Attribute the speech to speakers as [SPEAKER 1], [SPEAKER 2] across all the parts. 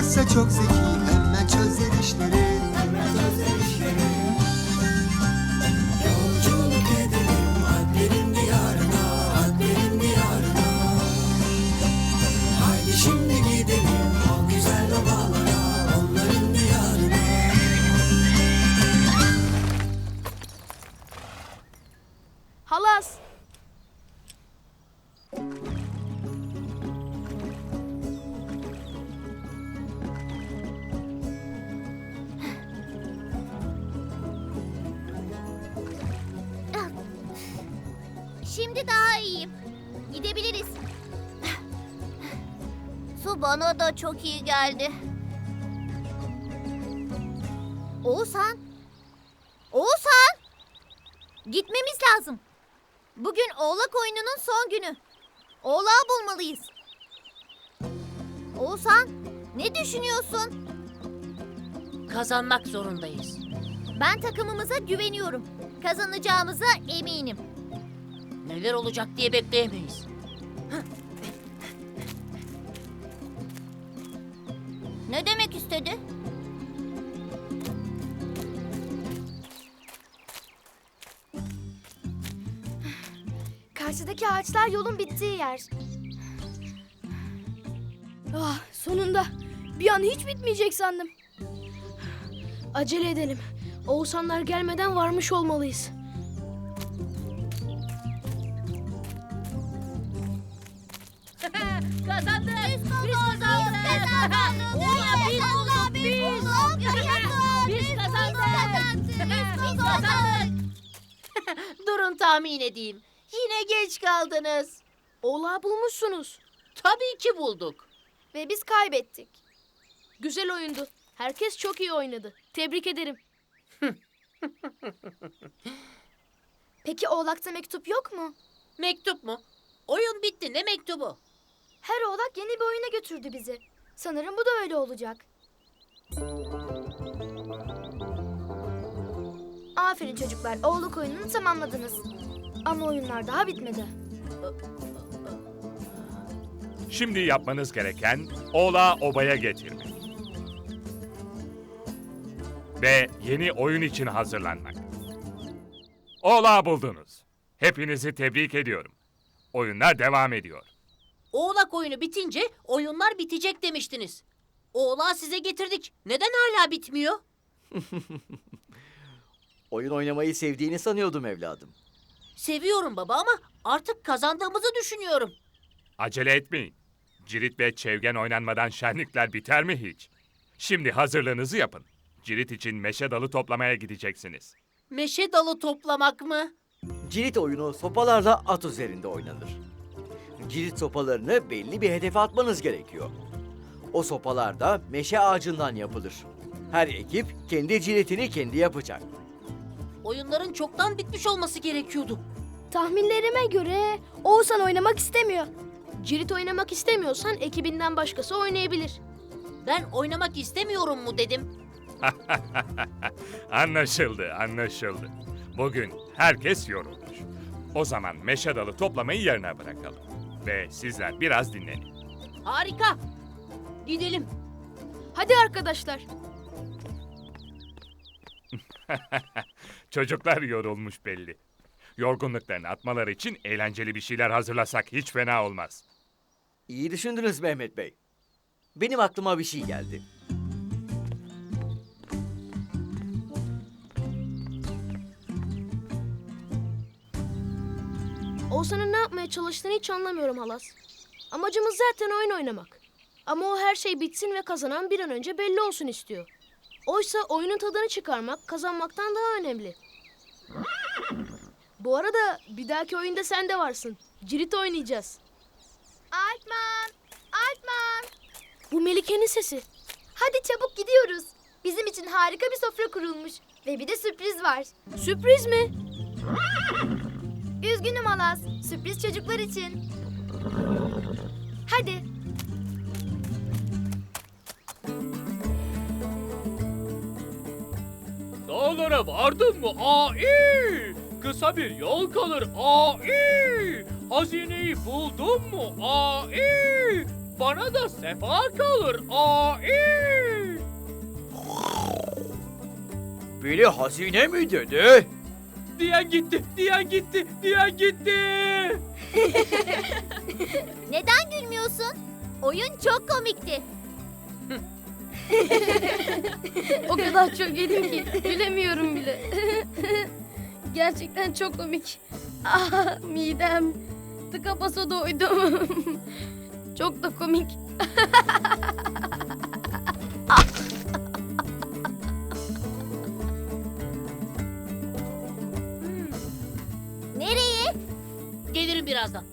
[SPEAKER 1] Çıkarsa çok zeki hemen çözer işleri
[SPEAKER 2] Su bana da çok iyi geldi. Oğuzhan. Oğuzhan. Gitmemiz lazım. Bugün oğlak oyununun son günü. Oğlağı bulmalıyız. Oğuzhan, ne düşünüyorsun?
[SPEAKER 3] Kazanmak zorundayız.
[SPEAKER 2] Ben takımımıza güveniyorum. Kazanacağımıza eminim.
[SPEAKER 3] Neler olacak diye bekleyemeyiz.
[SPEAKER 2] Ne demek istedi?
[SPEAKER 4] Karşıdaki ağaçlar yolun bittiği yer. Ah, sonunda. Bir an hiç bitmeyecek sandım. Acele edelim. Oğuzhanlar gelmeden varmış olmalıyız.
[SPEAKER 3] Durun tahmin edeyim. Yine geç kaldınız.
[SPEAKER 4] Oğlağı bulmuşsunuz.
[SPEAKER 3] Tabii ki bulduk.
[SPEAKER 4] Ve biz kaybettik. Güzel oyundu. Herkes çok iyi oynadı. Tebrik ederim. Peki oğlakta mektup yok mu?
[SPEAKER 3] Mektup mu? Oyun bitti ne mektubu?
[SPEAKER 4] Her oğlak yeni bir oyuna götürdü bizi. Sanırım bu da öyle olacak. Aferin çocuklar. Oğlak oyununu tamamladınız. Ama oyunlar daha bitmedi.
[SPEAKER 5] Şimdi yapmanız gereken oğlağı obaya getirmek. Ve yeni oyun için hazırlanmak. Oğlağı buldunuz. Hepinizi tebrik ediyorum. Oyunlar devam ediyor.
[SPEAKER 3] Oğlak oyunu bitince oyunlar bitecek demiştiniz. Oğlağı size getirdik. Neden hala bitmiyor?
[SPEAKER 6] Oyun oynamayı sevdiğini sanıyordum evladım.
[SPEAKER 3] Seviyorum baba ama artık kazandığımızı düşünüyorum.
[SPEAKER 5] Acele etmeyin. Cirit ve çevgen oynanmadan şenlikler biter mi hiç? Şimdi hazırlığınızı yapın. Cirit için meşe dalı toplamaya gideceksiniz.
[SPEAKER 3] Meşe dalı toplamak mı?
[SPEAKER 6] Cirit oyunu sopalarla at üzerinde oynanır. Cirit sopalarını belli bir hedefe atmanız gerekiyor. O sopalar da meşe ağacından yapılır. Her ekip kendi ciritini kendi yapacak.
[SPEAKER 3] Oyunların çoktan bitmiş olması gerekiyordu.
[SPEAKER 4] Tahminlerime göre Oğuzhan oynamak istemiyor. Cirit oynamak istemiyorsan ekibinden başkası oynayabilir.
[SPEAKER 3] Ben oynamak istemiyorum mu dedim.
[SPEAKER 5] anlaşıldı, anlaşıldı. Bugün herkes yorulmuş. O zaman meşe dalı toplamayı yarına bırakalım. Ve sizler biraz dinlenin.
[SPEAKER 3] Harika. Gidelim.
[SPEAKER 4] Hadi arkadaşlar.
[SPEAKER 5] Çocuklar yorulmuş belli. Yorgunluklarını atmaları için eğlenceli bir şeyler hazırlasak hiç fena olmaz.
[SPEAKER 6] İyi düşündünüz Mehmet Bey. Benim aklıma bir şey geldi.
[SPEAKER 4] Oğuzhan'ın ne yapmaya çalıştığını hiç anlamıyorum halas. Amacımız zaten oyun oynamak. Ama o her şey bitsin ve kazanan bir an önce belli olsun istiyor. Oysa oyunun tadını çıkarmak kazanmaktan daha önemli. Bu arada bir dahaki oyunda sen de varsın. Cirit oynayacağız.
[SPEAKER 2] Altman! Altman!
[SPEAKER 4] Bu Melike'nin sesi.
[SPEAKER 2] Hadi çabuk gidiyoruz. Bizim için harika bir sofra kurulmuş. Ve bir de sürpriz var.
[SPEAKER 4] Sürpriz mi?
[SPEAKER 2] Üzgünüm Alas. Sürpriz çocuklar için. Hadi.
[SPEAKER 7] Nereye vardın mı? Ai! Kısa bir yol kalır. Ai! Hazineyi buldun mu? Ai! Bana da sefa kalır. Ai!
[SPEAKER 8] Biri hazine mi dedi?
[SPEAKER 7] Diyen gitti, diyen gitti, diyen gitti.
[SPEAKER 2] Neden gülmüyorsun? Oyun çok komikti.
[SPEAKER 9] O kadar çok yedim ki gülemiyorum bile. Gerçekten çok komik. Ah midem. Tıka basa doydum. çok da komik.
[SPEAKER 2] Nereye?
[SPEAKER 3] Gelirim birazdan.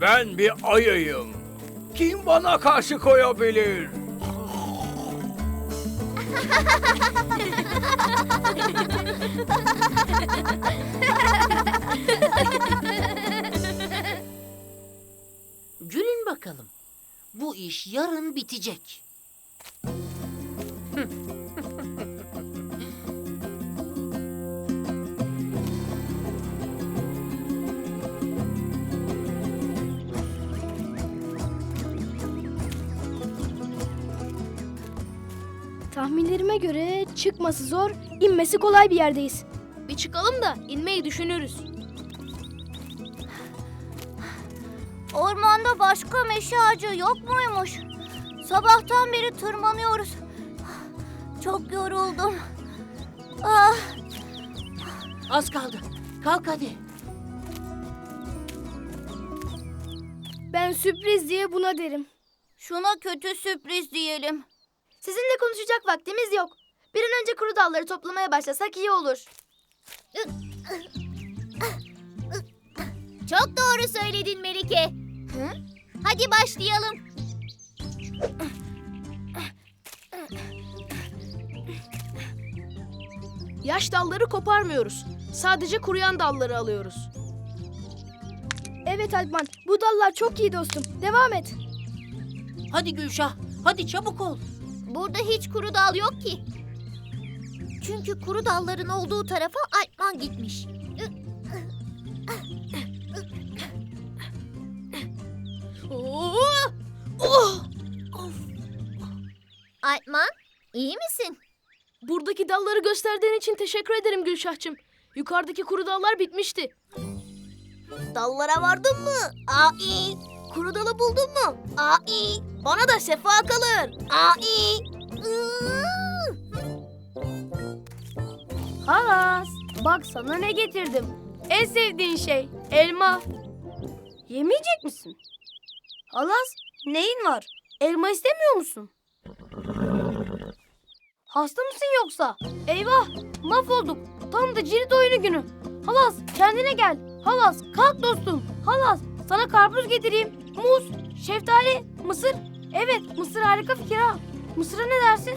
[SPEAKER 8] Ben bir ayıyım. Kim bana karşı koyabilir?
[SPEAKER 3] Gülün bakalım. Bu iş yarın bitecek.
[SPEAKER 9] Tahminlerime göre çıkması zor, inmesi kolay bir yerdeyiz. Bir çıkalım da inmeyi düşünürüz.
[SPEAKER 2] Ormanda başka meşe ağacı yok muymuş? Sabahtan beri tırmanıyoruz. Çok yoruldum. Ah,
[SPEAKER 3] Az kaldı. Kalk hadi.
[SPEAKER 9] Ben sürpriz diye buna derim.
[SPEAKER 2] şuna kötü sürpriz diyelim. Sizinle konuşacak vaktimiz yok. Bir an önce kuru dalları toplamaya başlasak iyi olur. Çok doğru söyledin Melike. Hadi başlayalım.
[SPEAKER 9] Yaş dalları koparmıyoruz. Sadece kuruyan dalları alıyoruz. Evet Alpman, bu dallar çok iyi dostum. Devam et.
[SPEAKER 3] Hadi Gülşah. Hadi çabuk ol.
[SPEAKER 2] Burada hiç kuru dal yok ki. Çünkü kuru dalların olduğu tarafa Alpman gitmiş.
[SPEAKER 9] Oo! Oh!
[SPEAKER 2] Alpman, iyi misin?
[SPEAKER 9] Buradaki dalları gösterdiğin için teşekkür ederim Gülşah'cığım. Yukarıdaki kuru dallar bitmişti.
[SPEAKER 2] Dallara vardın mı? Ai. Kuru dalı buldun mu? Ai. Bana da sefa kalır. Ai.
[SPEAKER 9] Halas, bak sana ne getirdim. En sevdiğin şey, elma. Yemeyecek misin? Halas, neyin var? Elma istemiyor musun? Hasta mısın yoksa? Eyvah, mahvolduk. Tam da cirit oyunu günü. Halas, kendine gel. Halas, kalk dostum. Halas, sana karpuz getireyim. Muz, şeftali, mısır. Evet, mısır harika fikir ha. Mısıra ne dersin?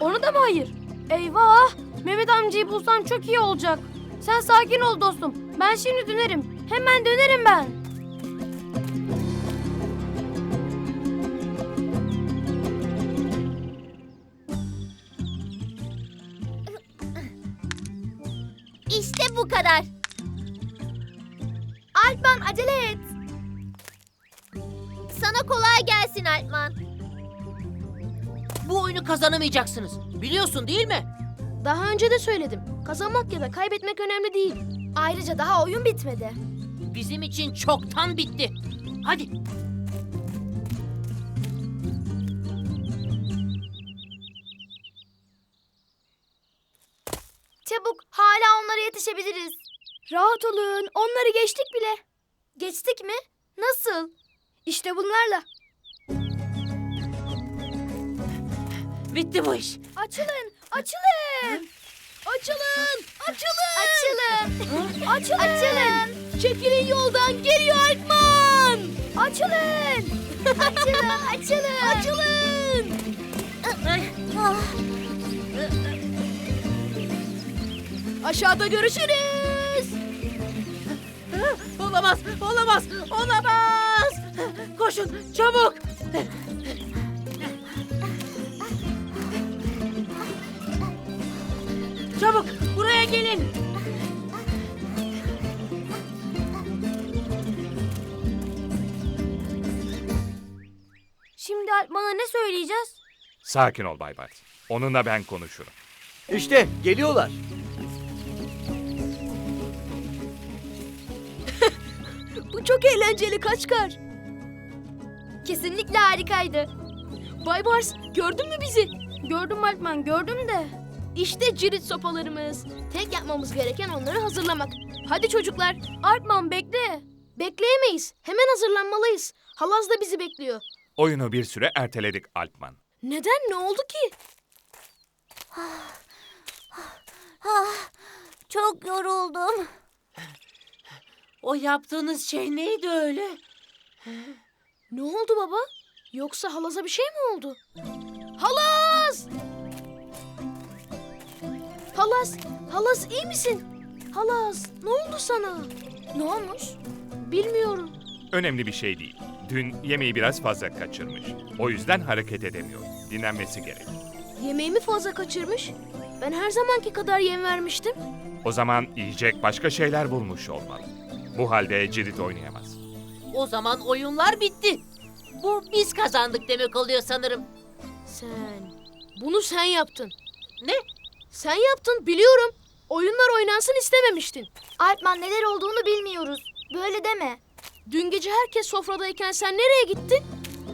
[SPEAKER 9] Onu da mı hayır? Eyvah! Mehmet amcayı bulsam çok iyi olacak. Sen sakin ol dostum. Ben şimdi dönerim. Hemen dönerim ben.
[SPEAKER 2] İşte bu kadar. Alpman acele et. Sana kolay gelsin Alpman.
[SPEAKER 3] Bu oyunu kazanamayacaksınız. Biliyorsun değil mi?
[SPEAKER 9] Daha önce de söyledim. Kazanmak ya da kaybetmek önemli değil.
[SPEAKER 2] Ayrıca daha oyun bitmedi.
[SPEAKER 3] Bizim için çoktan bitti. Hadi.
[SPEAKER 2] Çabuk, hala onlara yetişebiliriz.
[SPEAKER 9] Rahat olun. Onları geçtik bile.
[SPEAKER 2] Geçtik mi? Nasıl?
[SPEAKER 9] İşte bunlarla.
[SPEAKER 3] Bitti bu iş.
[SPEAKER 9] Açılın. Açılın. Açılın. Açılın.
[SPEAKER 2] Açılın.
[SPEAKER 9] Açılın.
[SPEAKER 2] Açılın.
[SPEAKER 9] Çekilin yoldan. Geliyor Alpman. Açılın.
[SPEAKER 2] Açılın. Açılın.
[SPEAKER 9] Açılın. Aşağıda görüşürüz.
[SPEAKER 3] Olamaz, olamaz, olamaz. Koşun, çabuk. Çabuk buraya gelin.
[SPEAKER 2] Şimdi Alpman'a ne söyleyeceğiz?
[SPEAKER 5] Sakin ol Bay Bart. Onunla ben konuşurum.
[SPEAKER 6] İşte geliyorlar.
[SPEAKER 4] Bu çok eğlenceli Kaçkar.
[SPEAKER 2] Kesinlikle harikaydı.
[SPEAKER 4] Bay Bars gördün mü bizi? Gördüm Alpman gördüm de. İşte cirit sopalarımız. Tek yapmamız gereken onları hazırlamak. Hadi çocuklar. Alpman bekle. Bekleyemeyiz. Hemen hazırlanmalıyız. Halaz da bizi bekliyor.
[SPEAKER 5] Oyunu bir süre erteledik Alpman.
[SPEAKER 4] Neden? Ne oldu ki?
[SPEAKER 2] Çok yoruldum.
[SPEAKER 3] O yaptığınız şey neydi öyle?
[SPEAKER 4] Ne oldu baba? Yoksa halaza bir şey mi oldu? Halaz! Halaz, Halaz iyi misin? Halaz, ne oldu sana? Ne olmuş? Bilmiyorum.
[SPEAKER 5] Önemli bir şey değil. Dün yemeği biraz fazla kaçırmış. O yüzden hareket edemiyor. Dinlenmesi gerek.
[SPEAKER 4] Yemeğimi fazla kaçırmış. Ben her zamanki kadar yem vermiştim.
[SPEAKER 5] O zaman yiyecek başka şeyler bulmuş olmalı. Bu halde cirit oynayamaz.
[SPEAKER 3] O zaman oyunlar bitti. Bu biz kazandık demek oluyor sanırım.
[SPEAKER 4] Sen, bunu sen yaptın.
[SPEAKER 3] Ne?
[SPEAKER 4] Sen yaptın, biliyorum. Oyunlar oynansın istememiştin.
[SPEAKER 2] Alpman neler olduğunu bilmiyoruz. Böyle deme.
[SPEAKER 4] Dün gece herkes sofradayken sen nereye gittin?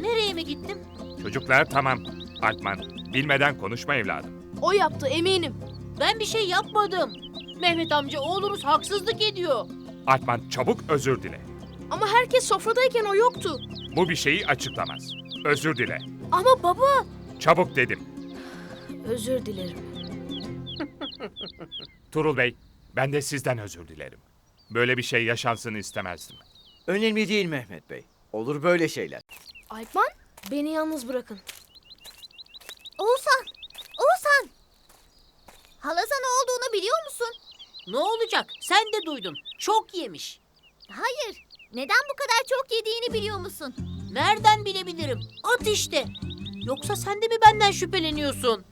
[SPEAKER 3] Nereye mi gittim?
[SPEAKER 5] Çocuklar tamam. Alpman, bilmeden konuşma evladım.
[SPEAKER 4] O yaptı eminim.
[SPEAKER 3] Ben bir şey yapmadım. Mehmet amca oğlunuz haksızlık ediyor.
[SPEAKER 5] Alpman çabuk özür dile.
[SPEAKER 4] Ama herkes sofradayken o yoktu.
[SPEAKER 5] Bu bir şeyi açıklamaz. Özür dile.
[SPEAKER 4] Ama baba...
[SPEAKER 5] Çabuk dedim.
[SPEAKER 4] Özür dilerim.
[SPEAKER 5] Turul Bey, ben de sizden özür dilerim. Böyle bir şey yaşansın istemezdim.
[SPEAKER 6] Önemli değil Mehmet Bey. Olur böyle şeyler.
[SPEAKER 4] Alpman, beni yalnız bırakın.
[SPEAKER 2] Oğuzhan! Oğuzhan! Halaza ne olduğunu biliyor musun?
[SPEAKER 3] Ne olacak? Sen de duydun. Çok yemiş.
[SPEAKER 2] Hayır. Neden bu kadar çok yediğini biliyor musun?
[SPEAKER 3] Nereden bilebilirim? At işte. Yoksa sen de mi benden şüpheleniyorsun?